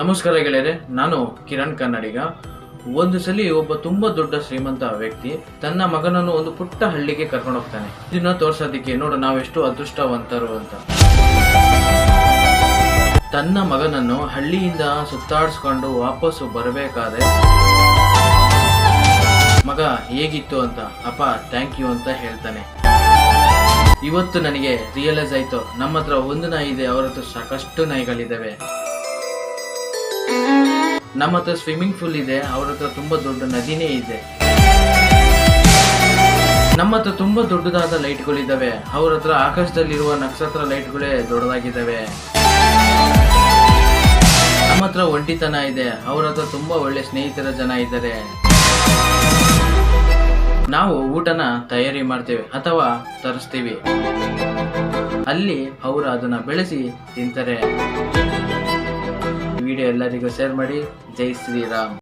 ನಮಸ್ಕಾರ ಗೆಳೆಯರೆ, ನಾನು ಕಿರಣ್ ಕನ್ನಡಿಗ. ಒಂದು ಸಲ ಒಬ್ಬ ತುಂಬಾ ದೊಡ್ಡ ಶ್ರೀಮಂತ ವ್ಯಕ್ತಿ, ತನ್ನ ಮಗನನ್ನು ಒಂದು ಪುಟ್ಟ ಹಳ್ಳಿಗೆ ಕರ್ಕೊಂಡು ಹೋಗ್ತಾನೆ. ಇದನ್ನ ತೋರ್ಸೋದಕ್ಕೆ ನೋಡು ನಾವೆಷ್ಟು ಅದೃಷ್ಟವಂತರು ಅಂತ. ತನ್ನ ಮಗನನ್ನು ಹಳ್ಳಿಯಿಂದ ಸುತ್ತಾಡಿಸ್ಕೊಂಡು ವಾಪಸ್ಸು ಬರಬೇಕಾದ್ರೆ, ಮಗ ಹೇಗಿತ್ತು ಅಂತ, ಅಪ್ಪ ಥ್ಯಾಂಕ್ ಯು ಅಂತ ಹೇಳ್ತಾನೆ. ಇವತ್ತು ನನಗೆ ರಿಯಲೈಸ್ ಆಯ್ತು ನಮ್ಮ ಹತ್ರ ಒಂದು ನಾಯಿ ಇದೆ ಅವರ ಹತ್ರ ಸಾಕಷ್ಟು ನಾಯಿಗಳಿದ್ದಾವೆ ನಮ್ಮ ಹತ್ರ ಸ್ವಿಮ್ಮಿಂಗ್ ಪೂಲ್ ಇದೆ, ಅವ್ರ ಹತ್ರ ತುಂಬಾ ದೊಡ್ಡ ನದಿನೇ ಇದೆ. ನಮ್ಮ ಹತ್ರ ತುಂಬಾ ದೊಡ್ಡದಾದ ಲೈಟ್ಗಳಿದ್ದಾವೆ ಅವ್ರ ಹತ್ರ ಆಕಾಶದಲ್ಲಿರುವ ನಕ್ಷತ್ರ ಲೈಟ್ಗಳೇ ದೊಡ್ಡದಾಗಿದ್ದಾವೆ ನಮ್ಮ ಹತ್ರ ಒಂಟಿತನ ಇದೆ, ಅವ್ರ ಹತ್ರ ತುಂಬಾ ಒಳ್ಳೆ ಸ್ನೇಹಿತರ ಜನ ಇದ್ದಾರೆ ನಾವು ಊಟನ ತಯಾರಿ ಮಾಡ್ತೇವೆ ಅಥವಾ ತರಿಸ್ತೀವಿ. ಅಲ್ಲಿ ಅವರು ಅದನ್ನ ಬೆಳೆಸಿ ತಿಂತಾರೆ. ವಿಡಿಯೋ ಎಲ್ಲರಿಗೂ ಶೇರ್ ಮಾಡಿ. ಜೈ ಶ್ರೀರಾಮ್.